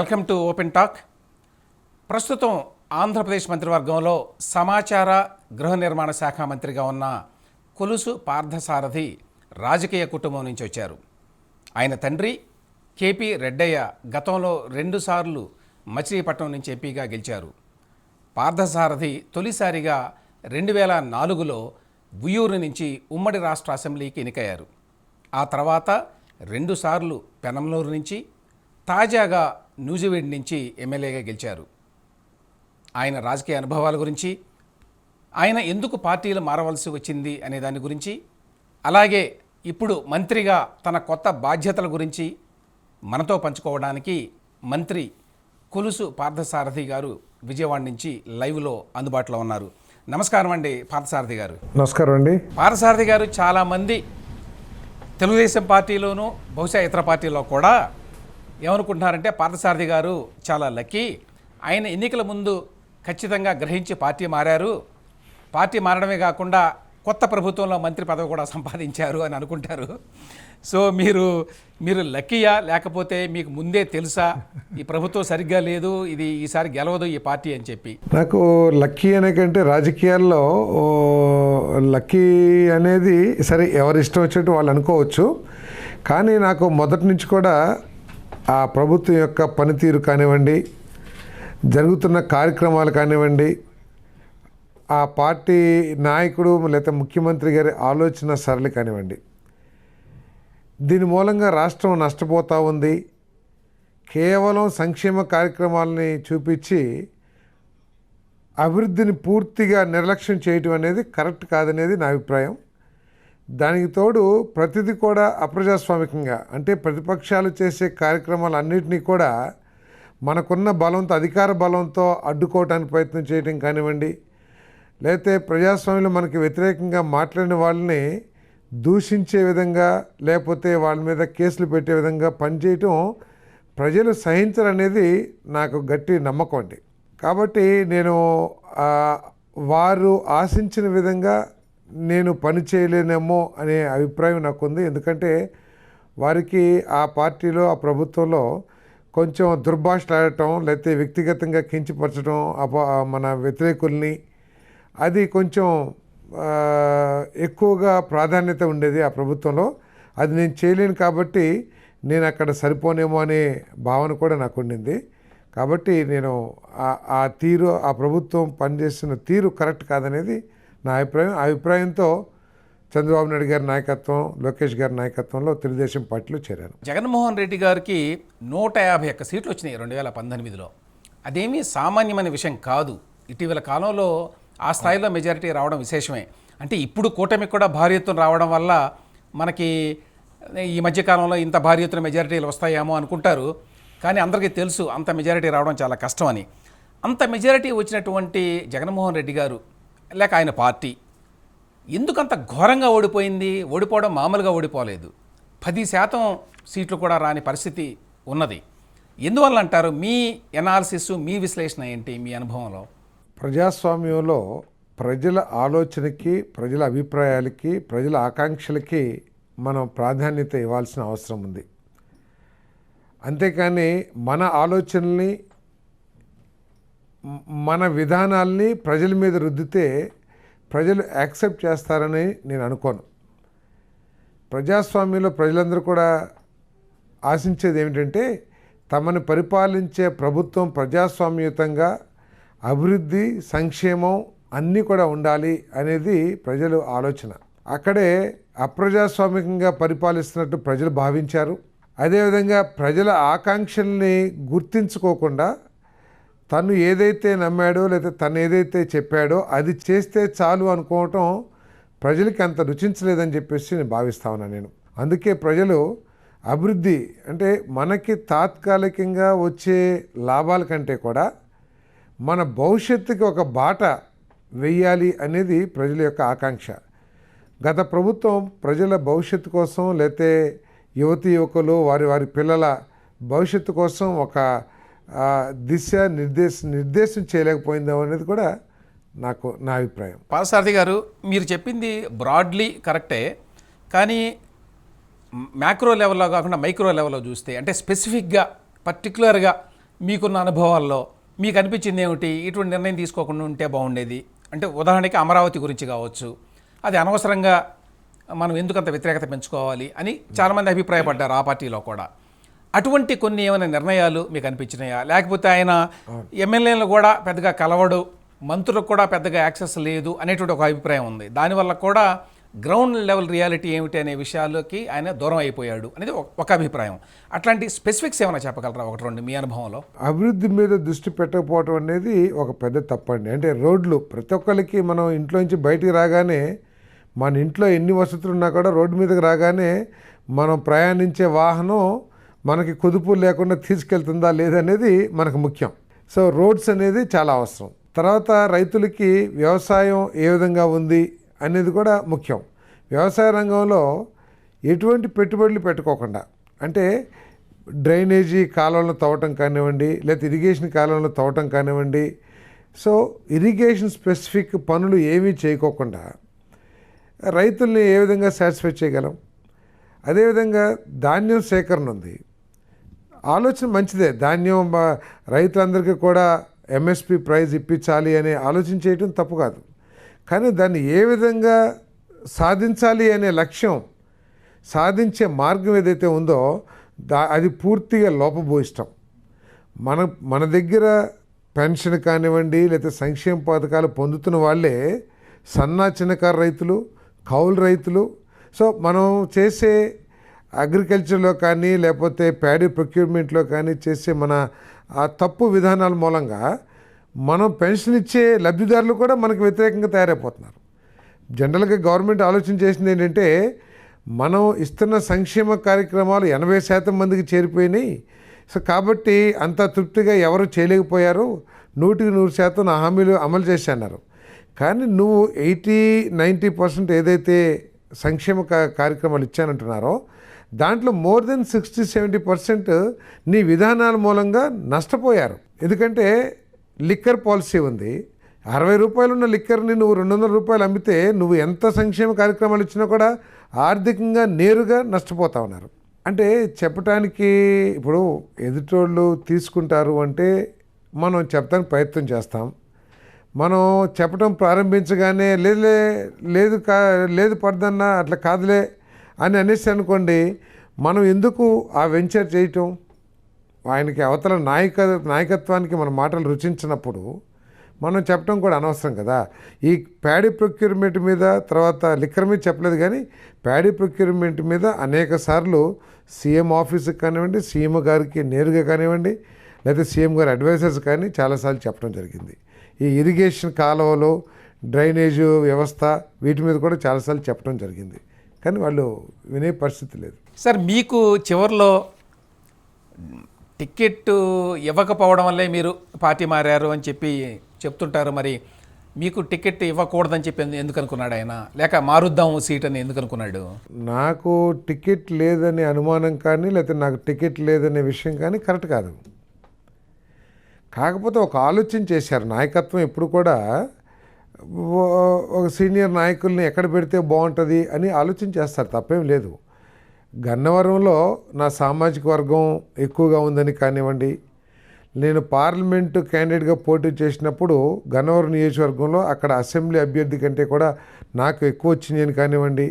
Welcome to open talk. ప్రస్తుతం ఆంధ్రప్రదేశ్ మంత్రివర్గంలో సమాచార గృహ నిర్మాణ శాఖ మంత్రిగా ఉన్న కొలుసు పార్థసారథి రాజకీయ కుటుంబం నుంచి వచ్చారు. ఆయన తండ్రి కేపీ రెడ్డయ్య గతంలో రెండుసార్లు మచిలీపట్నం నుంచి ఎంపీగా గెలిచారు. పార్థసారథి తొలిసారిగా రెండు వేల నాలుగులో ఉయ్యూరు నుంచి ఉమ్మడి రాష్ట్ర అసెంబ్లీకి ఎన్నికయ్యారు. ఆ తర్వాత రెండుసార్లు పెనంలూరు నుంచి తాజాగా న్యూజివీడ్ నుంచి ఎమ్మెల్యేగా గెలిచారు. ఆయన రాజకీయ అనుభవాల గురించి ఆయన ఎందుకు పార్టీలు మారవలసి వచ్చింది అనే దాని గురించి అలాగే ఇప్పుడు మంత్రిగా తన కొత్త బాధ్యతల గురించి మనతో పంచుకోవడానికి మంత్రి కొలుసు పార్థసారథి గారు విజయవాడ నుంచి లైవ్లో అందుబాటులో ఉన్నారు. నమస్కారం అండి పార్థసారథి గారు. నమస్కారం అండి. పార్థసారథి గారు చాలామంది తెలుగుదేశం పార్టీలోనూ బహుశా ఇతర పార్టీలో కూడా ఏమనుకుంటున్నారంటే పార్థసారథి గారు చాలా లక్కీ. ఆయన ఎన్నికల ముందు ఖచ్చితంగా గ్రహించి పార్టీ మారారు. పార్టీ మారడమే కాకుండా కొత్త ప్రభుత్వంలో మంత్రి పదవి కూడా సంపాదించారు అని అనుకుంటారు. సో మీరు మీరు లక్కీయా? లేకపోతే మీకు ముందే తెలుసా? ఈ ప్రభుత్వం సరిగ్గా లేదు ఇది ఈసారి గెలవదు ఈ పార్టీ అని చెప్పి. నాకు లక్కీ అనే కంటే రాజకీయాల్లో లక్కీ అనేది సరే ఎవరి ఇష్టం వచ్చినట్టు వాళ్ళు అనుకోవచ్చు. కానీ నాకు మొదటి నుంచి కూడా ఆ ప్రభుత్వం యొక్క పనితీరు కానివ్వండి జరుగుతున్న కార్యక్రమాలు కానివ్వండి ఆ పార్టీ నాయకుడు లేదా ముఖ్యమంత్రి గారి ఆలోచన సరళి కానివ్వండి. దీని మూలంగా రాష్ట్రం నష్టపోతూ ఉంది. కేవలం సంక్షేమ కార్యక్రమాలని చూపించి అభివృద్ధిని పూర్తిగా నిర్లక్ష్యం చేయటం అనేది కరెక్ట్ కాదనేది నా అభిప్రాయం. దానికి తోడు ప్రతిదీ కూడా అప్రజాస్వామికంగా అంటే ప్రతిపక్షాలు చేసే కార్యక్రమాలన్నింటినీ కూడా మనకున్న బలంతో అధికార బలంతో అడ్డుకోవటానికి ప్రయత్నం చేయటం కానివ్వండి లేకపోతే ప్రజాస్వామ్యంలో మనకి వ్యతిరేకంగా మాట్లాడిన వాళ్ళని దూషించే విధంగా లేకపోతే వాళ్ళ మీద కేసులు పెట్టే విధంగా పనిచేయటం ప్రజలు సహించరనేది నాకు గట్టి నమ్మకం అండి. కాబట్టి నేను వారు ఆశించిన విధంగా నేను పని చేయలేనేమో అనే అభిప్రాయం నాకుంది. ఎందుకంటే వారికి ఆ పార్టీలో ఆ ప్రభుత్వంలో కొంచెం దుర్భాషలాడటం లేకపోతే వ్యక్తిగతంగా కించపరచడం అప మన వ్యతిరేకుల్ని అది కొంచెం ఎక్కువగా ప్రాధాన్యత ఉండేది ఆ ప్రభుత్వంలో. అది నేను చేయలేను కాబట్టి నేను అక్కడ సరిపోనేమో అనే భావన కూడా నాకు ఉండింది కాబట్టి నేను ఆ- ఆ తీరు ఆ ప్రభుత్వం పనిచేస్తున్న తీరు కరెక్ట్ కాదనేది నా అభిప్రాయం ఆ అభిప్రాయంతో చంద్రబాబు నాయుడు గారి నాయకత్వం లోకేష్ గారి నాయకత్వంలో తెలుగుదేశం పార్టీలో చేరాను జగన్మోహన్ రెడ్డి గారికి నూట యాభై ఒక్క సీట్లు వచ్చినాయి రెండు వేల పంతొమ్మిదిలో. అదేమీ సామాన్యమైన విషయం కాదు. ఇటీవల కాలంలో ఆ స్థాయిలో మెజారిటీ రావడం విశేషమే. అంటే ఇప్పుడు కూటమి కూడా భారీ ఎత్తున రావడం వల్ల మనకి ఈ మధ్యకాలంలో ఇంత భారీ ఎత్తున మెజారిటీలు వస్తాయేమో అనుకుంటారు. కానీ అందరికీ తెలుసు అంత మెజారిటీ రావడం చాలా కష్టం అని. అంత మెజారిటీ వచ్చినటువంటి జగన్మోహన్ రెడ్డి గారు లేక ఆయన పార్టీ. ఎందుకంత ఘోరంగా ఓడిపోయింది? ఓడిపోవడం మామూలుగా ఓడిపోలేదు. పది శాతం సీట్లు కూడా రాని పరిస్థితి ఉన్నది. ఎందువల్ల అంటారు? మీ ఎనాలిసిస్ మీ విశ్లేషణ ఏంటి మీ అనుభవంలో? ప్రజాస్వామ్యంలో ప్రజల ఆలోచనకి ప్రజల అభిప్రాయాలకి ప్రజల ఆకాంక్షలకి మనం ప్రాధాన్యత ఇవ్వాల్సిన అవసరం ఉంది. అంతేకాని మన ఆలోచనల్ని మన విధానాల్ని ప్రజల మీద రుద్దితే ప్రజలు యాక్సెప్ట్ చేస్తారని నేను అనుకోను. ప్రజాస్వామ్యంలో ప్రజలందరూ కూడా ఆశించేది ఏమిటంటే తమను పరిపాలించే ప్రభుత్వం ప్రజాస్వామ్యయుతంగా అభివృద్ధి సంక్షేమం అన్నీ కూడా ఉండాలి అనేది ప్రజలు ఆలోచన. అక్కడే అప్రజాస్వామికంగా పరిపాలిస్తున్నట్టు ప్రజలు భావించారు. అదేవిధంగా ప్రజల ఆకాంక్షల్ని గుర్తించుకోకుండా తను ఏదైతే నమ్మాడో లేదా తను ఏదైతే చెప్పాడో అది చేస్తే చాలు అనుకోవటం ప్రజలకి అంత రుచించలేదని చెప్పేసి నేను భావిస్తా ఉన్నాను నేను. అందుకే ప్రజలు అభివృద్ధి అంటే మనకి తాత్కాలికంగా వచ్చే లాభాల కంటే కూడా మన భవిష్యత్తుకి ఒక బాట వెయ్యాలి అనేది ప్రజల యొక్క ఆకాంక్ష. గత ప్రభుత్వం ప్రజల భవిష్యత్తు కోసం లేతే యువతి యువకులు వారి వారి పిల్లల భవిష్యత్తు కోసం ఒక దిశ నిర్దేశ నిర్దేశం చేయలేకపోయిందేమో అనేది కూడా నాకు నా అభిప్రాయం. పాలసారథి గారు మీరు చెప్పింది బ్రాడ్లీ కరెక్టే. కానీ మ్యాక్రో లెవెల్లో కాకుండా మైక్రో లెవెల్లో చూస్తే అంటే స్పెసిఫిక్గా పర్టికులర్గా మీకున్న అనుభవాల్లో మీకు అనిపించింది ఏమిటి? ఇటువంటి నిర్ణయం తీసుకోకుండా ఉంటే బాగుండేది. అంటే ఉదాహరణకి అమరావతి గురించి కావచ్చు. అది అనవసరంగా మనం ఎందుకంత వ్యతిరేకత పెంచుకోవాలి అని చాలామంది అభిప్రాయపడ్డారు ఆ పార్టీలో కూడా. అటువంటి కొన్ని ఏమైనా నిర్ణయాలు మీకు అనిపించినాయా? లేకపోతే ఆయన ఎమ్మెల్యేలు కూడా పెద్దగా కలవడు మంత్రులకు కూడా పెద్దగా యాక్సెస్ లేదు అనేటువంటి ఒక అభిప్రాయం ఉంది. దానివల్ల కూడా గ్రౌండ్ లెవెల్ రియాలిటీ ఏమిటి అనే విషయాలకి ఆయన దూరం అయిపోయాడు అనేది ఒక- ఒక అభిప్రాయం. అట్లాంటి స్పెసిఫిక్స్ ఏమైనా చెప్పగలరా? ఒకటి రెండు మీ అనుభవంలో. అభివృద్ధి మీద దృష్టి పెట్టకపోవటం అనేది ఒక పెద్ద తప్పండి. అంటే రోడ్లు ప్రతి ఒక్కరికి మనం ఇంట్లో నుంచి బయటికి రాగానే మన ఇంట్లో ఎన్ని వసతులు ఉన్నా కూడా రోడ్డు మీదకి రాగానే మనం ప్రయాణించే వాహనం మనకి కుదుపు లేకుండా తీసుకెళ్తుందా లేదనేది మనకు ముఖ్యం. సో రోడ్స్ అనేది చాలా అవసరం. తర్వాత రైతులకి వ్యవసాయం ఏ విధంగా ఉంది అనేది కూడా ముఖ్యం. వ్యవసాయ రంగంలో ఎటువంటి పెట్టుబడులు పెట్టుకోకుండా అంటే డ్రైనేజీ కాలువలను తవ్వటం కానివ్వండి లేకపోతే ఇరిగేషన్ కాలువలను తవ్వటం కానివ్వండి. సో ఇరిగేషన్ స్పెసిఫిక్ పనులు ఏమీ చేయకోకుండా రైతుల్ని ఏ విధంగా సాటిస్ఫై చేయగలం? అదేవిధంగా ధాన్యం సేకరణ ఉంది. ఆలోచన మంచిదే. ధాన్యం రైతులందరికీ కూడా ఎంఎస్పి ప్రైజ్ ఇప్పించాలి అనే ఆలోచన చేయటం తప్పు కాదు. కానీ దాన్ని ఏ విధంగా సాధించాలి అనే లక్ష్యం సాధించే మార్గం ఏదైతే ఉందో దా అది పూర్తిగా లోపభూయిష్టం. మన మన దగ్గర పెన్షన్ కానివ్వండి లేకపోతే సంక్షేమ పథకాలు పొందుతున్న వాళ్ళే సన్న చిన్నకారు రైతులు కౌలు రైతులు. సో మనం చేసే అగ్రికల్చర్లో కానీ లేకపోతే ప్యాడీ ప్రొక్యూర్మెంట్లో కానీ చేసే మన ఆ తప్పు విధానాల మూలంగా మనం పెన్షన్ ఇచ్చే లబ్ధిదారులు కూడా మనకు వ్యతిరేకంగా తయారైపోతున్నారు. జనరల్గా గవర్నమెంట్ ఆలోచన చేసింది ఏంటంటే మనం ఇస్తున్న సంక్షేమ కార్యక్రమాలు ఎనభై శాతం మందికి చేరిపోయినాయి. సో కాబట్టి అంత తృప్తిగా ఎవరు చేయలేకపోయారు. నూటికి నూరు శాతం నా హామీలు అమలు చేసి అన్నారు కానీ నువ్వు ఎయిటీ నైంటీ పర్సెంట్ ఏదైతే సంక్షేమ కార్యక్రమాలు ఇచ్చానంటున్నారో దాంట్లో more than sixty seventy percent నీ విధానాల మూలంగా నష్టపోయారు. ఎందుకంటే లిక్కర్ పాలసీ ఉంది. అరవై రూపాయలు ఉన్న లిక్కర్ని నువ్వు రెండు వందల రూపాయలు అమ్మితే నువ్వు ఎంత సంక్షేమ కార్యక్రమాలు ఇచ్చినా కూడా ఆర్థికంగా నేరుగా నష్టపోతా ఉన్నారు. అంటే చెప్పటానికి ఇప్పుడు ఎదుటోళ్ళు తీసుకుంటారు అంటే మనం చెప్పడానికి ప్రయత్నం చేస్తాం. మనం చెప్పడం ప్రారంభించగానే లేదులే లేదు కా లేదు పడదన్నా అట్లా కాదులే అని అనేసి అనుకోండి మనం ఎందుకు ఆ వెంచర్ చేయటం? ఆయనకి అవతల నాయక నాయకత్వానికి మన మాటలు రుచించినప్పుడు మనం చెప్పడం కూడా అనవసరం కదా. ఈ ప్యాడీ ప్రొక్యూర్మెంట్ మీద తర్వాత లిక్కర్ మీద చెప్పలేదు కానీ ప్యాడీ ప్రొక్యూర్మెంట్ మీద అనేక సార్లు సీఎం ఆఫీస్కి కానివ్వండి సీఎం గారికి నేరుగా కానివ్వండి లేదా సీఎం గారి అడ్వైజర్స్ కానీ చాలాసార్లు చెప్పడం జరిగింది. ఈ ఇరిగేషన్ కాలువలు డ్రైనేజు వ్యవస్థ వీటి మీద కూడా చాలాసార్లు చెప్పడం జరిగింది. కానీ వాళ్ళు వినే పరిస్థితి లేదు. సార్ మీకు చివరిలో టికెట్ ఇవ్వకపోవడం వల్లే మీరు పార్టీ మారారు అని చెప్పి చెప్తుంటారు మరి. మీకు టికెట్ ఇవ్వకూడదని చెప్పి ఎందు- ఎందుకు అనుకున్నాడు ఆయన? లేక మారుద్దాం సీట్ అని ఎందుకు అనుకున్నాడు? నాకు టికెట్ లేదనే అనుమానం కానీ లేకపోతే నాకు టికెట్ లేదనే విషయం కానీ కరెక్ట్ కాదు. కాకపోతే ఒక ఆలోచన చేశారు నాయకత్వం ఎప్పుడు కూడా ఒక సీనియర్ నాయకుల్ని ఎక్కడ పెడితే బాగుంటుంది అని ఆలోచన చేస్తారు తప్పేం లేదు. గన్నవరంలో నా సామాజిక వర్గం ఎక్కువగా ఉందని కానివ్వండి నేను పార్లమెంటు క్యాండిడేట్గా పోటీ చేసినప్పుడు గన్నవరం నియోజకవర్గంలో అక్కడ అసెంబ్లీ అభ్యర్థి కంటే కూడా నాకు ఎక్కువ వచ్చింది అని కానివ్వండి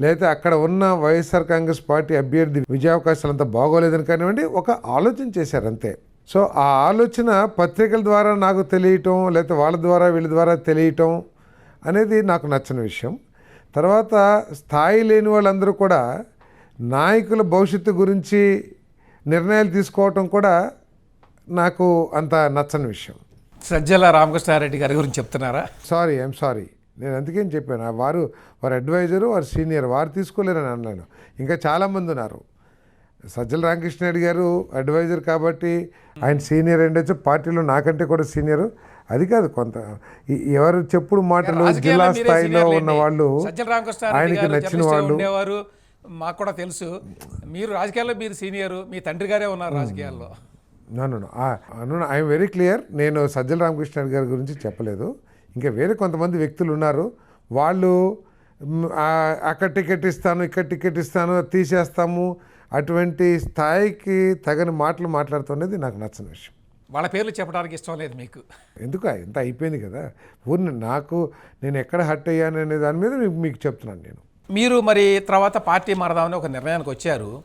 లేకపోతే అక్కడ ఉన్న వైఎస్ఆర్ కాంగ్రెస్ పార్టీ అభ్యర్థి విజయావకాశాలు అంత బాగోలేదని కానివ్వండి ఒక ఆలోచన చేశారు అంతే. సో ఆ ఆలోచన పత్రికల ద్వారా నాకు తెలియటం లేకపోతే వాళ్ళ ద్వారా వీళ్ళ ద్వారా తెలియటం అనేది నాకు నచ్చని విషయం. తర్వాత స్థాయి లేని వాళ్ళందరూ కూడా నాయకుల భవిష్యత్తు గురించి నిర్ణయాలు తీసుకోవటం కూడా నాకు అంత నచ్చని విషయం. సజ్జల రామకృష్ణారెడ్డి గారి గురించి చెప్తున్నారా? Sorry I'm sorry. నేను అందుకేం చెప్పాను వారు వారు అడ్వైజరు వారు సీనియర్ వారు తీసుకోలేరని అన్నాను. ఇంకా చాలామంది ఉన్నారు. సజ్జల రామకృష్ణారెడ్డి గారు అడ్వైజర్ కాబట్టి ఆయన సీనియర్ ఉండొచ్చు పార్టీలో నాకంటే కూడా సీనియర్. అది కాదు కొంత ఎవరు చెప్పుడు మాటలు జిల్లా స్థాయిలో ఉన్న. వాళ్ళు ఆయనకి నచ్చిన వాళ్ళు. ఉండేవారు. మాకు కూడా తెలుసు. మీరు రాజకీయాల్లో మీరు సీనియర్. మీ తండ్రి గారే ఉన్నారు రాజకీయాల్లో. నన్ను ఐఎమ్ వెరీ క్లియర్ నేను సజ్జల రామకృష్ణ గారి గురించి చెప్పలేదు. ఇంకా వేరే కొంతమంది వ్యక్తులు ఉన్నారు. వాళ్ళు అక్కడ టికెట్ ఇస్తాను ఇక్కడ టికెట్ ఇస్తాను తీసేస్తాము. అటువంటి స్థాయికి తగని మాటలు మాట్లాడుతున్నది నాకు నచ్చని విషయం. వాళ్ళ పేర్లు చెప్పడానికి ఇష్టం లేదు మీకు. ఎందుకు? ఇంత అయిపోయింది కదా. ఊరిని నాకు నేను ఎక్కడ హట్ అయ్యాను అనే దాని మీద మీకు- చెప్తున్నాను నేను. మీరు మరి తర్వాత పార్టీ మారదామని ఒక నిర్ణయానికి వచ్చారు.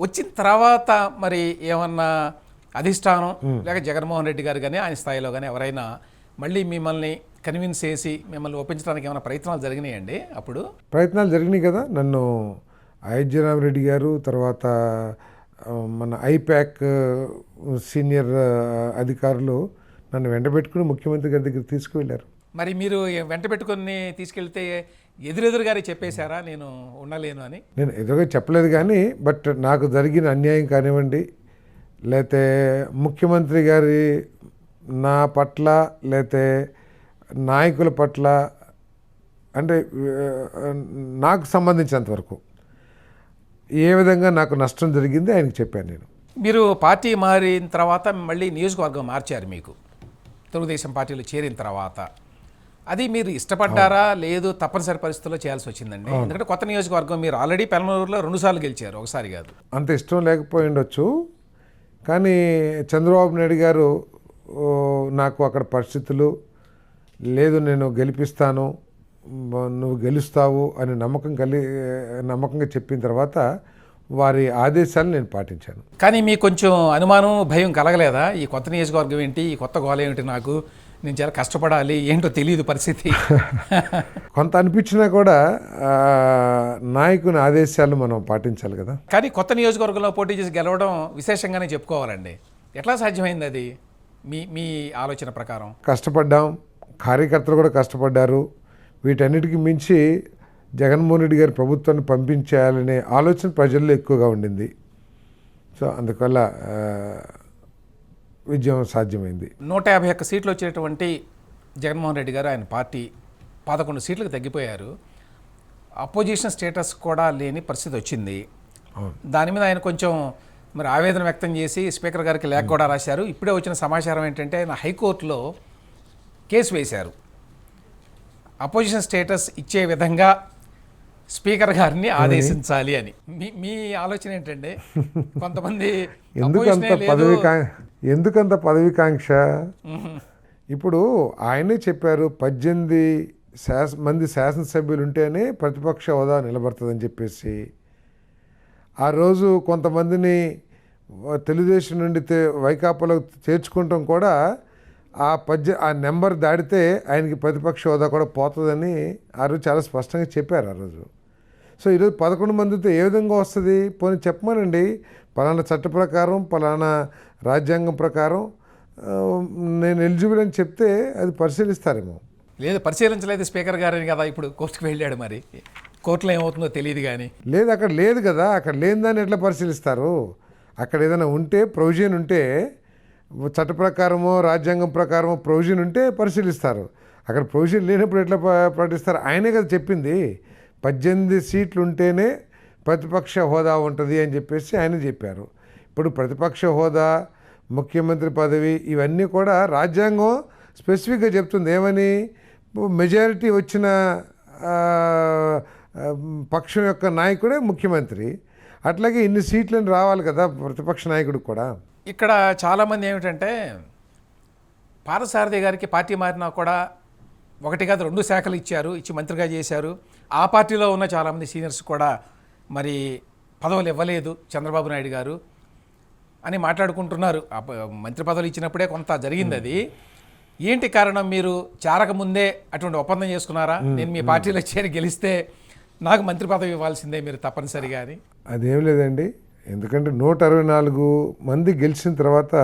వచ్చిన తర్వాత మరి ఏమన్నా అధిష్టానం లేక జగన్మోహన్ రెడ్డి గారు కానీ ఆయన స్థాయిలో కానీ ఎవరైనా మళ్ళీ మిమ్మల్ని కన్విన్స్ చేసి మిమ్మల్ని ఒప్పించడానికి ఏమైనా ప్రయత్నాలు జరిగినాయండి అప్పుడు? ప్రయత్నాలు జరిగినాయి కదా. నన్ను అయోధ్యరామరెడ్డి గారు తర్వాత మన ఐప్యాక్ సీనియర్ అధికారులు నన్ను వెంటబెట్టుకుని ముఖ్యమంత్రి గారి దగ్గర తీసుకువెళ్ళారు. మరి మీరు వెంట పెట్టుకొని తీసుకెళ్తే ఎదురెదురుగానే చెప్పేశారా? నేను ఉండలేను అని. నేను ఎదురుగా చెప్పలేదు కానీ బట్ నాకు జరిగిన అన్యాయం కానివ్వండి లేతే ముఖ్యమంత్రి గారి నా పట్ల లేతే నాయకుల పట్ల అంటే నాకు సంబంధించినంత వరకు. ఏ విధంగా నాకు నష్టం జరిగింది ఆయనకి చెప్పాను నేను. మీరు పార్టీ మారిన తర్వాత మళ్ళీ నియోజకవర్గం మార్చారు మీకు. తెలుగుదేశం పార్టీలో చేరిన తర్వాత. అది మీరు ఇష్టపడ్డారా? లేదు తప్పనిసరి పరిస్థితుల్లో చేయాల్సి వచ్చిందండి. ఎందుకంటే కొత్త నియోజకవర్గం మీరు ఆల్రెడీ పెనమలూరులో రెండుసార్లు గెలిచారు ఒకసారి కాదు. అంత ఇష్టం లేకపోయి ఉండొచ్చు. కానీ చంద్రబాబు నాయుడు గారు నాకు అక్కడ పరిస్థితులు లేదు నేను గెలిపిస్తాను నువ్వు గెలుస్తావు అని నమ్మకం కలి నమ్మకంగా చెప్పిన తర్వాత వారి ఆదేశాలు నేను పాటించాను. కానీ మీకు కొంచెం అనుమానం భయం కలగలేదా? ఈ కొత్త నియోజకవర్గం ఏంటి? ఈ కొత్త గోల ఏమిటి నాకు? నేను చాలా కష్టపడాలి ఏంటో తెలియదు పరిస్థితి. కొంత అనిపించినా కూడా నాయకుని ఆదేశాలు మనం పాటించాలి కదా. కానీ కొత్త నియోజకవర్గంలో పోటీ చేసి గెలవడం విశేషంగానే చెప్పుకోవాలండి. ఎట్లా సాధ్యమైంది అది? మీ మీ ఆలోచన ప్రకారం. కష్టపడ్డాం కార్యకర్తలు కూడా కష్టపడ్డారు. వీటన్నిటికీ మించి జగన్మోహన్ రెడ్డి గారి ప్రభుత్వాన్ని పంపించేయాలనే ఆలోచన ప్రజల్లో ఎక్కువగా ఉండింది. సో అందువల్ల విజయం సాధ్యమైంది. నూట యాభై ఒక్క సీట్లు వచ్చేటువంటి జగన్మోహన్ రెడ్డి గారు ఆయన పార్టీ పదకొండు సీట్లకు తగ్గిపోయారు. అపోజిషన్ స్టేటస్ కూడా లేని పరిస్థితి వచ్చింది. దాని మీద ఆయన కొంచెం మరి ఆవేదన వ్యక్తం చేసి స్పీకర్ గారికి లేఖ కూడా రాశారు. ఇప్పుడే వచ్చిన సమాచారం ఏంటంటే ఆయన హైకోర్టులో కేసు వేశారు. అపోజిషన్ స్టేటస్ ఇచ్చే విధంగా స్పీకర్ గారిని ఆదేశించాలి అని. మీ మీ ఆలోచన ఏంటంటే కొంతమంది ఎందుకంత. పదవి ఎందుకంత పదవికాంక్ష? ఇప్పుడు ఆయనే చెప్పారు పద్దెనిమిది శాస మంది శాసనసభ్యులు ఉంటేనే ప్రతిపక్ష హోదా నిలబడుతుందని చెప్పేసి. ఆ రోజు కొంతమందిని తెలుగుదేశం నుండి వైకాపాలో చేర్చుకుంటాం కూడా ఆ పద్య ఆ నెంబర్ దాటితే ఆయనకి ప్రతిపక్ష హోదా కూడా పోతుందని ఆ రోజు చాలా స్పష్టంగా చెప్పారు ఆ రోజు. సో ఈరోజు పదకొండు మందితో ఏ విధంగా వస్తుంది? పోనీ చెప్పమనండి. పలానా చట్ట ప్రకారం పలానా రాజ్యాంగం ప్రకారం నేను ఎలిజిబుల్ అని చెప్తే అది పరిశీలిస్తారేమో. లేదు పరిశీలించలేదు స్పీకర్ గారని కదా ఇప్పుడు కోర్టుకు వెళ్ళాడు మరి. కోర్టులో ఏమవుతుందో తెలియదు కానీ. లేదు అక్కడ లేదు కదా. అక్కడ లేని దాన్ని ఎట్లా పరిశీలిస్తారు? అక్కడ ఏదైనా ఉంటే ప్రొవిజన్ ఉంటే చట్ట ప్రకారమో రాజ్యాంగం ప్రకారమో ప్రొవిజన్ ఉంటే పరిశీలిస్తారు. అక్కడ ప్రొవిజన్ లేనప్పుడు ఎట్లా పాటిస్తారు? ప్రకటిస్తారు ఆయనే కదా చెప్పింది. పద్దెనిమిది సీట్లు ఉంటేనే ప్రతిపక్ష హోదా ఉంటుంది అని చెప్పేసి ఆయన చెప్పారు. ఇప్పుడు ప్రతిపక్ష హోదా ముఖ్యమంత్రి పదవి ఇవన్నీ కూడా రాజ్యాంగం స్పెసిఫిక్గా చెప్తుంది. ఏమని? మెజారిటీ వచ్చిన పక్షం యొక్క నాయకుడే ముఖ్యమంత్రి. అట్లాగే ఇన్ని సీట్లను రావాలి కదా ప్రతిపక్ష నాయకుడికి కూడా. ఇక్కడ చాలామంది ఏమిటంటే పాదసారథి గారికి పార్టీ మారినా కూడా ఒకటి కాదు రెండు శాఖలు ఇచ్చారు ఇచ్చి మంత్రిగా చేశారు. ఆ పార్టీలో ఉన్న చాలామంది సీనియర్స్ కూడా మరి పదవులు ఇవ్వలేదు చంద్రబాబు నాయుడు గారు అని మాట్లాడుకుంటున్నారు. మంత్రి పదవులు ఇచ్చినప్పుడే కొంత జరిగింది అది ఏంటి కారణం మీరు చారక ముందే అటువంటి ఒప్పందం చేసుకున్నారా? నేను మీ పార్టీలో చేరి గెలిస్తే నాకు మంత్రి పదవి ఇవ్వాల్సిందే మీరు తప్పనిసరిగా అని. అదేం లేదండి. ఎందుకంటే నూట అరవై నాలుగు మంది గెలిచిన తర్వాత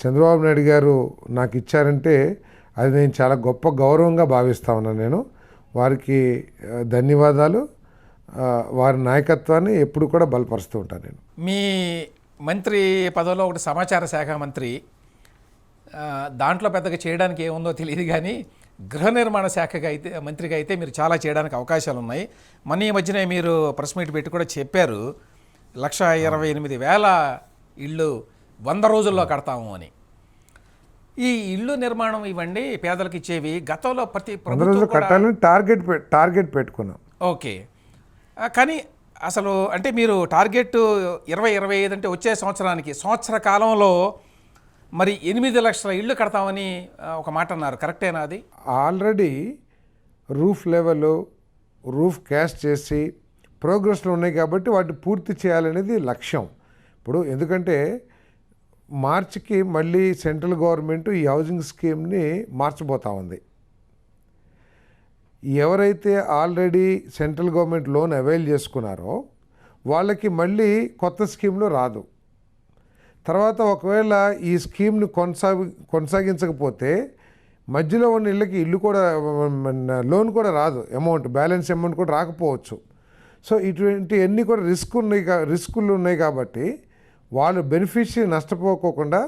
చంద్రబాబు నాయుడు గారు నాకు ఇచ్చారంటే అది నేను చాలా గొప్ప గౌరవంగా భావిస్తా ఉన్నాను నేను. వారికి ధన్యవాదాలు. వారి నాయకత్వాన్ని ఎప్పుడు కూడా బలపరుస్తూ ఉంటాను నేను. మీ మంత్రి పదవిలో ఒకటి సమాచార శాఖ మంత్రి దాంట్లో పెద్దగా చేయడానికి ఏముందో తెలియదు కానీ గృహ నిర్మాణ శాఖగా అయితే మంత్రిగా అయితే మీరు చాలా చేయడానికి అవకాశాలు ఉన్నాయి. మొన్న ఈ మధ్యనే మీరు ప్రెస్ మీట్ పెట్టి కూడా చెప్పారు. లక్ష ఇరవై ఎనిమిది వేల ఇళ్ళు వంద రోజుల్లో కడతాము అని. ఈ ఇళ్ళు నిర్మాణం ఇవ్వండి పేదలకు ఇచ్చేవి. గతంలో ప్రతి కట్టాలని టార్గెట్ టార్గెట్ పెట్టుకున్నాం. ఓకే. కానీ అసలు అంటే మీరు టార్గెట్ ఇరవై ఇరవై ఐదు అంటే వచ్చే సంవత్సరానికి సంవత్సర కాలంలో మరి ఎనిమిది లక్షల ఇళ్ళు కడతామని ఒక మాట అన్నారు. కరెక్టేనా అది? Already roof level roof cash చేసి ప్రోగ్రెస్లో ఉన్నాయి కాబట్టి వాటిని పూర్తి చేయాలనేది లక్ష్యం. ఇప్పుడు ఎందుకంటే మార్చికి మళ్ళీ సెంట్రల్ గవర్నమెంట్ ఈ హౌసింగ్ స్కీమ్ని మార్చబోతా ఉంది. ఎవరైతే already central government loan avail చేసుకున్నారో వాళ్ళకి మళ్ళీ కొత్త స్కీమ్లో రాదు. తర్వాత ఒకవేళ ఈ స్కీమ్ని కొనసాగి కొనసాగించకపోతే మధ్యలో ఉన్న ఇళ్ళకి ఇల్లు కూడా లోన్ కూడా రాదు. అమౌంట్ బ్యాలెన్స్ అమౌంట్ కూడా రాకపోవచ్చు. సో ఇటువంటి అన్నీ కూడా రిస్క్ ఉన్నాయి రిస్కులు ఉన్నాయి కాబట్టి వాళ్ళు బెనిఫిషియరీ నష్టపోకోకుండా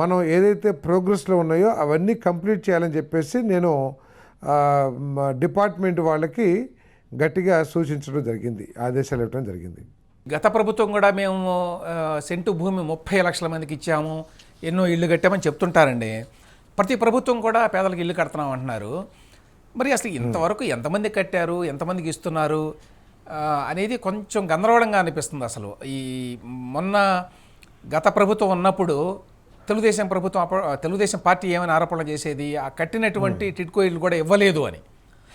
మనం ఏదైతే ప్రోగ్రెస్లో ఉన్నాయో అవన్నీ కంప్లీట్ చేయాలని చెప్పేసి నేను డిపార్ట్మెంట్ వాళ్ళకి గట్టిగా సూచించడం జరిగింది ఆదేశాలు ఇవ్వడం జరిగింది. గత ప్రభుత్వం కూడా మేము సెంటు భూమి ముప్పై లక్షల మందికి ఇచ్చాము ఎన్నో ఇళ్ళు కట్టామని చెప్తుంటారండి. ప్రతి ప్రభుత్వం కూడా పేదలకు ఇల్లు కడుతున్నాం అంటున్నారు. మరి అసలు ఇంతవరకు ఎంతమంది కట్టారు ఎంతమందికి ఇస్తున్నారు? అనేది కొంచెం గందరగోళంగా అనిపిస్తుంది అసలు. ఈ మొన్న గత ప్రభుత్వం ఉన్నప్పుడు తెలుగుదేశం ప్రభుత్వం తెలుగుదేశం పార్టీ ఏమైనా ఆరోపణలు చేసేది ఆ కట్టినటువంటి టిడ్కో ఇల్లు కూడా ఇవ్వలేదు అని.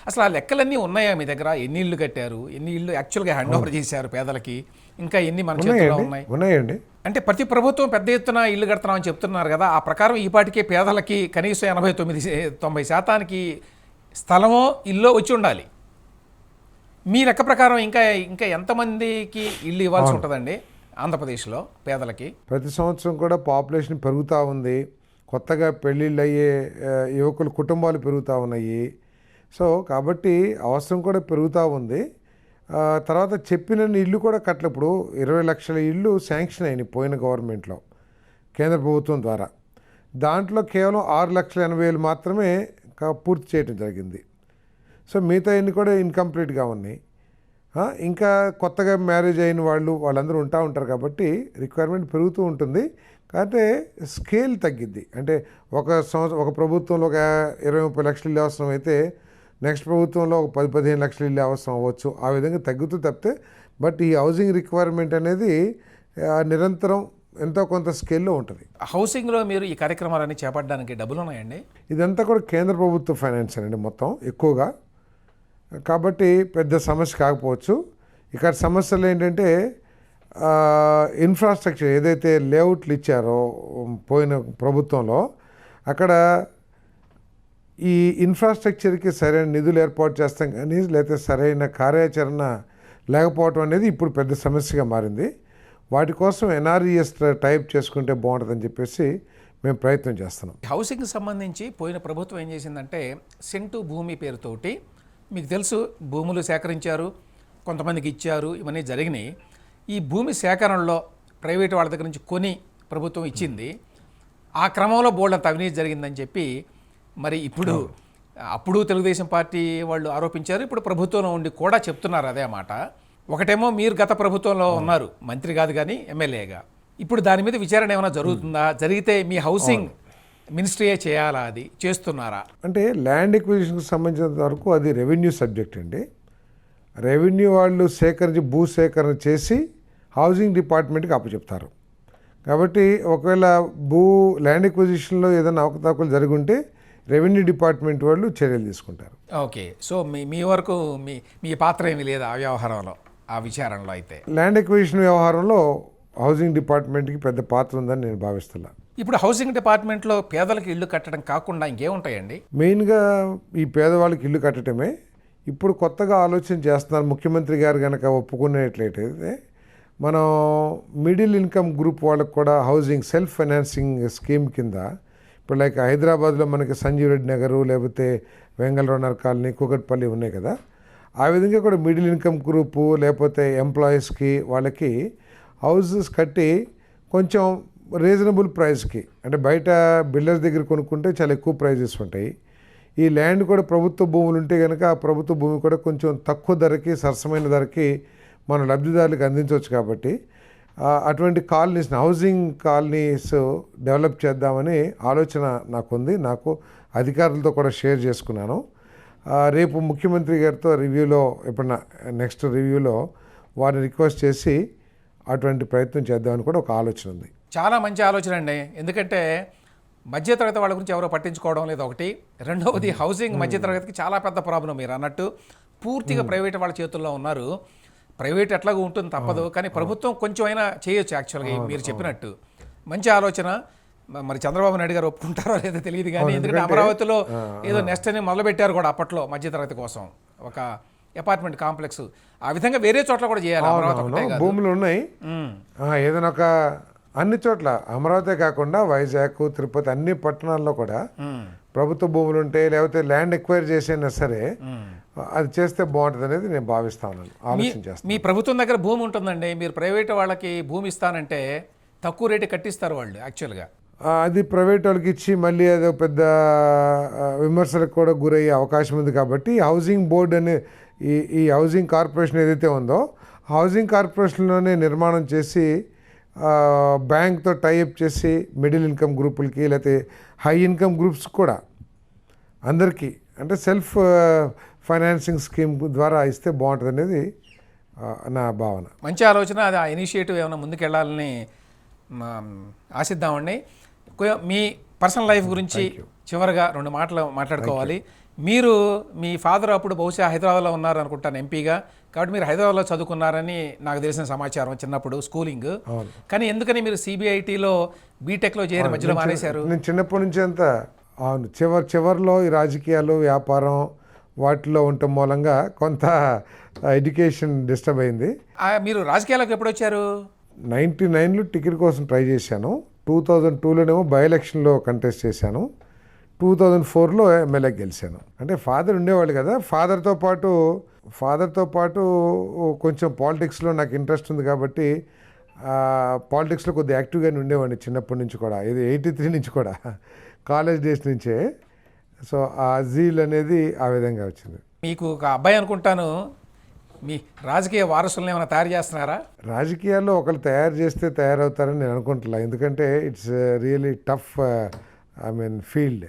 అసలు ఆ లెక్కలన్నీ ఉన్నాయా మీ దగ్గర? ఎన్ని ఇళ్ళు కట్టారు? ఎన్ని ఇళ్ళు యాక్చువల్గా హ్యాండ్ ఓవర్ చేశారు పేదలకి? ఇంకా ఎన్ని మన చేతిలో ఉన్నాయి? ఉన్నాయండి. అంటే ప్రతి ప్రభుత్వం పెద్ద ఎత్తున ఇల్లు కడుతున్నామని చెప్తున్నారు కదా ఆ ప్రకారం ఈ పాటికే పేదలకి కనీసం ఎనభై తొమ్మిది తొంభై శాతానికి స్థలమో ఇల్లు వచ్చి ఉండాలి. మీ లెక్క ప్రకారం ఇంకా ఇంకా ఎంతమందికి ఇల్లు ఇవ్వాల్సి ఉంటుందండి ఆంధ్రప్రదేశ్లో పేదలకి? ప్రతి సంవత్సరం కూడా పాపులేషన్ పెరుగుతూ ఉంది. కొత్తగా పెళ్ళిళ్ళు అయ్యే యువకుల కుటుంబాలు పెరుగుతూ ఉన్నాయి. సో కాబట్టి అవసరం కూడా పెరుగుతూ ఉంది. తర్వాత చెప్పిన ఇల్లు కూడా కట్టలే. ఇప్పుడు ఇరవై లక్షల ఇల్లు శాంక్షన్ అయినాయి పోయిన గవర్నమెంట్లో కేంద్ర ప్రభుత్వం ద్వారా. దాంట్లో కేవలం ఆరు లక్షల ఎనభై వేలు మాత్రమే పూర్తి చేయడం జరిగింది. సో మిగతా అన్ని కూడా ఇన్కంప్లీట్గా ఉన్నాయి. ఇంకా కొత్తగా మ్యారేజ్ అయిన వాళ్ళు వాళ్ళందరూ ఉంటా ఉంటారు కాబట్టి రిక్వైర్మెంట్ పెరుగుతూ ఉంటుంది. కాకపోతే స్కేల్ తగ్గిద్ది. అంటే ఒక సంవత్సరం ఒక ప్రభుత్వంలో ఒక ఇరవై ముప్పై లక్షలు ఇల్లు అవసరం అయితే నెక్స్ట్ ప్రభుత్వంలో ఒక పది పదిహేను లక్షలు ఇల్లు అవసరం అవ్వచ్చు. ఆ విధంగా తగ్గుతూ తప్పితే బట్ ఈ హౌసింగ్ రిక్వైర్మెంట్ అనేది నిరంతరం ఎంతో కొంత స్కేల్లో ఉంటుంది. హౌసింగ్లో మీరు ఈ కార్యక్రమాలన్నీ చేపట్టడానికి డబ్బులు ఉన్నాయండి? ఇదంతా కూడా కేంద్ర ప్రభుత్వ ఫైనాన్స్ అండి మొత్తం ఎక్కువగా. కాబట్టి పెద్ద సమస్య కాకపోవచ్చు. ఇక్కడ సమస్యలు ఏంటంటే ఇన్ఫ్రాస్ట్రక్చర్ ఏదైతే లేఅవుట్లు ఇచ్చారో పోయిన ప్రభుత్వంలో అక్కడ ఈ ఇన్ఫ్రాస్ట్రక్చర్కి సరైన నిధులు ఏర్పాటు చేస్తాం కానీ లేకపోతే సరైన కార్యాచరణ లేకపోవటం అనేది ఇప్పుడు పెద్ద సమస్యగా మారింది. వాటి కోసం ఎన్ఆర్ఈఎస్ టైప్ చేసుకుంటే బాగుంటుందని చెప్పేసి మేము ప్రయత్నం చేస్తున్నాం. హౌసింగ్ సంబంధించి పోయిన ప్రభుత్వం ఏం చేసిందంటే సెంటు భూమి పేరుతోటి మీకు తెలుసు భూములు సేకరించారు కొంతమందికి ఇచ్చారు ఇవన్నీ జరిగినాయి. ఈ భూమి సేకరణలో ప్రైవేట్ వాళ్ళ దగ్గర నుంచి కొని ప్రభుత్వం ఇచ్చింది. ఆ క్రమంలో బోల్డంత అవినీతి జరిగిందని చెప్పి మరి ఇప్పుడు అప్పుడు తెలుగుదేశం పార్టీ వాళ్ళు ఆరోపించారు ఇప్పుడు ప్రభుత్వంలో ఉండి కూడా చెప్తున్నారు అదే మాట. ఒకటేమో మీరు గత ప్రభుత్వంలో ఉన్నారు మంత్రి కాదు కానీ ఎమ్మెల్యేగా. ఇప్పుడు దాని మీద విచారణ ఏమైనా జరుగుతుందా? జరిగితే మీ హౌసింగ్ మినిస్ట్రీయే చేయాలా అది? చేస్తున్నారా? అంటే ల్యాండ్ ఎక్విజిషన్కి సంబంధించినంత వరకు అది రెవెన్యూ సబ్జెక్ట్ అండి. రెవెన్యూ వాళ్ళు సేకరించి భూ సేకరణ చేసి హౌసింగ్ డిపార్ట్మెంట్కి అప్పచెప్తారు. కాబట్టి ఒకవేళ భూ ల్యాండ్ ఎక్విజిషన్లో ఏదైనా అవకతవకలు జరిగి ఉంటే రెవెన్యూ డిపార్ట్మెంట్ వాళ్ళు చర్యలు తీసుకుంటారు. ఓకే. సో మీ మీ వరకు మీ మీ పాత్ర ఏమీ లేదు ఆ వ్యవహారంలో ఆ విచారణలో అయితే? ల్యాండ్ ఎక్విజిషన్ వ్యవహారంలో హౌసింగ్ డిపార్ట్మెంట్కి పెద్ద పాత్ర ఉందని నేను భావిస్తున్నా. ఇప్పుడు హౌసింగ్ డిపార్ట్మెంట్లో పేదలకు ఇల్లు కట్టడం కాకుండా ఇంకేముంటాయండి? మెయిన్గా ఈ పేదవాళ్ళకి ఇల్లు కట్టడమే. ఇప్పుడు కొత్తగా ఆలోచన చేస్తున్నారు ముఖ్యమంత్రి గారు కనుక ఒప్పుకునేట్లయితే మనం మిడిల్ ఇన్కమ్ గ్రూప్ వాళ్ళకి కూడా హౌసింగ్ సెల్ఫ్ ఫైనాన్సింగ్ స్కీమ్ కింద ఇప్పుడు లైక్ హైదరాబాద్లో మనకి సంజీవ్ రెడ్డి నగరు లేకపోతే వెంగళరావు కాలనీ కూకట్పల్లి ఉన్నాయి కదా. ఆ విధంగా కూడా మిడిల్ ఇన్కమ్ గ్రూపు లేకపోతే ఎంప్లాయీస్కి వాళ్ళకి హౌసెస్ కట్టి కొంచెం రీజనబుల్ ప్రైస్కి. అంటే బయట బిల్డర్స్ దగ్గర కొనుక్కుంటే చాలా ఎక్కువ ప్రైజెస్ ఉంటాయి. ఈ ల్యాండ్ కూడా ప్రభుత్వ భూములు ఉంటే కనుక ఆ ప్రభుత్వ భూమి కూడా కొంచెం తక్కువ ధరకి సరసమైన ధరకి మన లబ్ధిదారులకు అందించవచ్చు కాబట్టి అటువంటి కాలనీస్ హౌసింగ్ కాలనీస్ డెవలప్ చేద్దామని ఆలోచన నాకుంది. నాకు అధికారులతో కూడా షేర్ చేసుకున్నాను. రేపు ముఖ్యమంత్రి గారితో రివ్యూలో ఎప్పుడన్నా నెక్స్ట్ రివ్యూలో వారిని రిక్వెస్ట్ చేసి అటువంటి ప్రయత్నం చేద్దామని కూడా ఒక ఆలోచన ఉంది. చాలా మంచి ఆలోచన అండి. ఎందుకంటే మధ్యతరగతి వాళ్ళ గురించి ఎవరో పట్టించుకోవడం లేదు ఒకటి. రెండవది హౌసింగ్ మధ్యతరగతికి చాలా పెద్ద ప్రాబ్లం మీరు అన్నట్టు పూర్తిగా ప్రైవేట్ వాళ్ళ చేతుల్లో ఉన్నారు. ప్రైవేట్ ఎట్లాగో ఉంటుంది తప్పదు. కానీ ప్రభుత్వం కొంచెం అయినా చేయొచ్చు యాక్చువల్గా మీరు చెప్పినట్టు. మంచి ఆలోచన. మరి చంద్రబాబు నాయుడు గారు ఒప్పుకుంటారో లేదో తెలియదు కానీ ఎందుకంటే అమరావతిలో ఏదో నెక్స్ట్ అని మొదలుపెట్టారు కూడా అప్పట్లో మధ్యతరగతి కోసం. ఒక అపార్ట్మెంట్ కాంప్లెక్స్. ఆ విధంగా వేరే చోట్ల కూడా చేయాలి అమరావతి భూములు ఉన్నాయి. ఏదైనా ఒక అన్ని చోట్ల అమరావతి కాకుండా వైజాగ్ తిరుపతి అన్ని పట్టణాల్లో కూడా. ప్రభుత్వ భూములు ఉంటే లేకపోతే ల్యాండ్ ఎక్వైర్ చేసైనా సరే. అది చేస్తే బాగుంటుంది అనేది నేను భావిస్తా ఉన్నాను ఆలోచన చేస్తాను మీ ప్రభుత్వం దగ్గర భూమి ఉంటుందండి మీరు ప్రైవేట్ వాళ్ళకి భూమి ఇస్తానంటే తక్కువ రేటు కట్టిస్తారు వాళ్ళు యాక్చువల్గా అది ప్రైవేట్ వాళ్ళకి ఇచ్చి మళ్ళీ అదో పెద్ద విమర్శలకు కూడా గురయ్యే అవకాశం ఉంది కాబట్టి హౌసింగ్ బోర్డు అనే ఈ ఈ హౌసింగ్ కార్పొరేషన్ ఏదైతే ఉందో హౌసింగ్ కార్పొరేషన్లోనే నిర్మాణం చేసి బ్యాంక్తో టైఅప్ చేసి మిడిల్ ఇన్కమ్ గ్రూపులకి లేకపోతే హై ఇన్కమ్ గ్రూప్స్ కూడా అందరికీ అంటే సెల్ఫ్ ఫైనాన్సింగ్ స్కీమ్ ద్వారా ఇస్తే బాగుంటుంది అనేది నా భావన. మంచి ఆలోచన. అది ఆ ఇనిషియేటివ్ ఏమైనా ముందుకెళ్ళాలని ఆశిద్దామండి. మీ పర్సనల్ లైఫ్ గురించి చివరిగా రెండు మాటలు మాట్లాడుకోవాలి. మీరు మీ ఫాదర్ అప్పుడు బహుశా హైదరాబాద్లో ఉన్నారు అనుకుంటాను ఎంపీగా. కాబట్టి మీరు హైదరాబాద్లో చదువుకున్నారని నాకు తెలిసిన సమాచారం చిన్నప్పుడు స్కూలింగ్. కానీ ఎందుకని మీరు సిబిఐటిలో బీటెక్లో చేరి మధ్యలో మానేశారు? నేను చిన్నప్పటి నుంచి అంతా అవును. చివరి చివరిలో ఈ రాజకీయాలు వ్యాపారం వాటిలో ఉండటం మూలంగా కొంత ఎడ్యుకేషన్ డిస్టర్బ్ అయింది. మీరు రాజకీయాలకు ఎప్పుడు వచ్చారు? నైంటీ నైన్లో టికెట్ కోసం ట్రై చేశాను. టూ థౌజండ్ టూలోనేమో బై ఎలక్షన్లో కంటెస్ట్ చేశాను. టూ థౌజండ్ ఫోర్లో ఎమ్మెల్యే గెలిచాను. అంటే ఫాదర్ ఉండేవాళ్ళు కదా ఫాదర్తో పాటు ఫాదర్తో పాటు కొంచెం పాలిటిక్స్లో నాకు ఇంట్రెస్ట్ ఉంది కాబట్టి పాలిటిక్స్లో కొద్దిగా యాక్టివ్గానే ఉండేవాడిని చిన్నప్పటి నుంచి కూడా. ఇది ఎయిటీ త్రీ నుంచి కూడా కాలేజ్ డేస్ నుంచే. సో ఆ జీల్ అనేది ఆ విధంగా వచ్చింది. మీకు ఒక అబ్బాయి అనుకుంటాను. మీ రాజకీయ వారసులను ఏమైనా తయారు చేస్తున్నారా? రాజకీయాల్లో ఒకరు తయారు చేస్తే తయారవుతారని నేను అనుకుంటున్నా. ఎందుకంటే it's really tough I mean field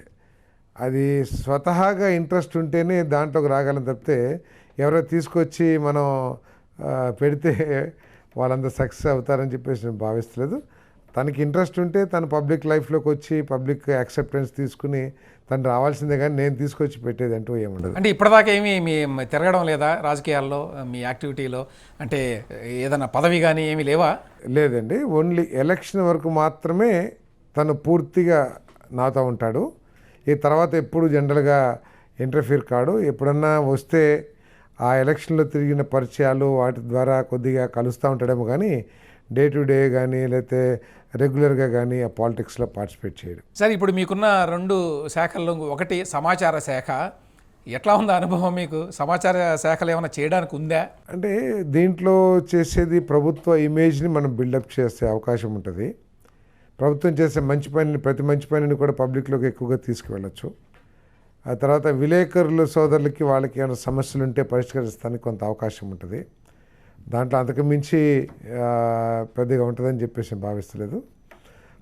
అది స్వతహాగా ఇంట్రెస్ట్ ఉంటేనే దాంట్లోకి రాగలం తప్పితే ఎవరో తీసుకొచ్చి మనం పెడితే వాళ్ళంతా సక్సెస్ అవుతారని చెప్పేసి నేను భావిస్తలేదు. తనకి ఇంట్రెస్ట్ ఉంటే తను పబ్లిక్ లైఫ్లోకి వచ్చి పబ్లిక్ యాక్సెప్టెన్స్ తీసుకుని తను రావాల్సిందే కానీ నేను తీసుకొచ్చి పెట్టేది అంటూ ఏముండదు అంటే ఇప్పటిదాకా ఏమి మీ తిరగడం లేదా రాజకీయాల్లో మీ యాక్టివిటీలో? అంటే ఏదైనా పదవి కానీ ఏమీ లేవా? లేదండి. ఓన్లీ ఎలక్షన్ వరకు మాత్రమే తను పూర్తిగా నాతో ఉంటాడు. ఈ తర్వాత ఎప్పుడు జనరల్గా ఇంటర్ఫీర్ కాడు. ఎప్పుడన్నా వస్తే ఆ ఎలక్షన్లో తిరిగిన పరిచయాలు వాటి ద్వారా కొద్దిగా కలుస్తూ ఉంటాడేమో కానీ డే టు డే కానీ లేకపోతే రెగ్యులర్గా కానీ ఆ పాలిటిక్స్లో పార్టిసిపేట్ చేయడు. సరే ఇప్పుడు మీకున్న రెండు శాఖల్లో ఒకటి సమాచార శాఖ. ఎట్లా ఉందా అనుభవం మీకు? సమాచార శాఖలు ఏమైనా చేయడానికి ఉందా? అంటే దీంట్లో చేసేది ప్రభుత్వ ఇమేజ్ని మనం బిల్డప్ చేసే అవకాశం ఉంటుంది. ప్రభుత్వం చేసే మంచి పనిని ప్రతి మంచి పనిని కూడా పబ్లిక్లోకి ఎక్కువగా తీసుకువెళ్ళచ్చు. ఆ తర్వాత విలేకరుల సోదరులకి వాళ్ళకి ఏమైనా సమస్యలు ఉంటే పరిష్కరిస్తానికి కొంత అవకాశం ఉంటుంది. దాంట్లో అంతకు మించి పెద్దగా ఉంటుందని చెప్పేసి నేను భావిస్తలేదు.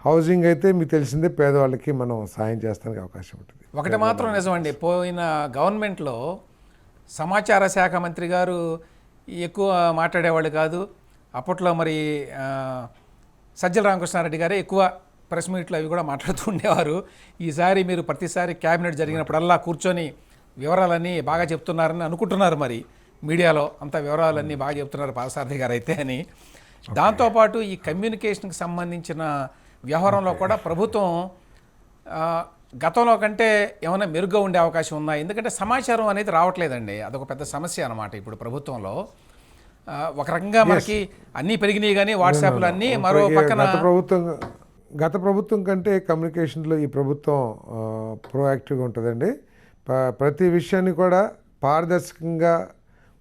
హౌసింగ్ అయితే మీకు తెలిసిందే పేదవాళ్ళకి మనం సాయం చేస్తానికి అవకాశం ఉంటుంది. ఒకటి మాత్రం నిజమండి. పోయిన గవర్నమెంట్లో సమాచార శాఖ మంత్రి గారు ఎక్కువ మాట్లాడేవాళ్ళు కాదు. అప్పట్లో మరి సజ్జల రామకృష్ణారెడ్డి గారే ఎక్కువ ప్రెస్ మీట్లు అవి కూడా మాట్లాడుతూ ఉండేవారు. ఈసారి మీరు ప్రతిసారి క్యాబినెట్ జరిగినప్పుడల్లా కూర్చొని వివరాలన్నీ బాగా చెప్తున్నారని అనుకుంటున్నారు మరి. మీడియాలో అంత వివరాలన్నీ బాగా చెప్తున్నారు పాదసారథి గారు అయితే అని దాంతోపాటు ఈ కమ్యూనికేషన్కి సంబంధించిన వ్యవహారంలో కూడా ప్రభుత్వం గతంలో కంటే ఏమైనా మెరుగ్గా ఉండే అవకాశం ఉందా? ఎందుకంటే సమాచారం అనేది రావట్లేదండి. అదొక పెద్ద సమస్య అన్నమాట ఇప్పుడు ప్రభుత్వంలో. ఒక రకంగా మనకి అన్నీ పెరిగినాయి కానీ వాట్సాప్లు అన్నీ మరో పక్కన గత ప్రభుత్వం గత ప్రభుత్వం కంటే కమ్యూనికేషన్లో ఈ ప్రభుత్వం ప్రోయాక్టివ్గా ఉంటుందండి. ప- ప్రతి విషయాన్ని కూడా పారదర్శకంగా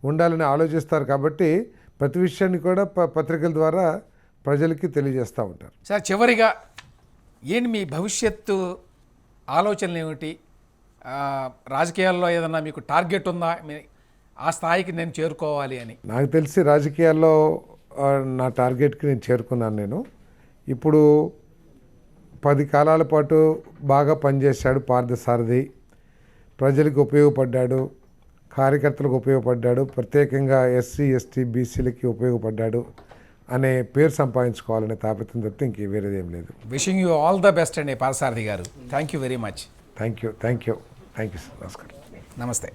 ఉండాలని ఆలోచిస్తారు కాబట్టి ప్రతి విషయాన్ని కూడా ప- పత్రికల ద్వారా ప్రజలకి తెలియజేస్తూ ఉంటారు. సార్ చివరిగా ఏంటి మీ భవిష్యత్తు ఆలోచనలు ఏమిటి? రాజకీయాల్లో ఏదన్నా మీకు టార్గెట్ ఉందా? మీ- ఆ స్థాయికి నేను చేరుకోవాలి అని. నాకు తెలిసి రాజకీయాల్లో నా టార్గెట్కి నేను చేరుకున్నాను నేను. ఇప్పుడు పది కాలాల పాటు బాగా పనిచేశాడు పార్థసారథి. ప్రజలకు ఉపయోగపడ్డాడు కార్యకర్తలకు ఉపయోగపడ్డాడు ప్రత్యేకంగా ఎస్సీ ఎస్టీ బీసీలకి ఉపయోగపడ్డాడు అనే పేరు సంపాదించుకోవాలనే తాపత్రం తప్పితే ఇంక వేరేది ఏం లేదు. Wishing you all the best అండి Parthasarathi garu. Thank you very much thank you thank you thank you sir నమస్కారం. నమస్తే.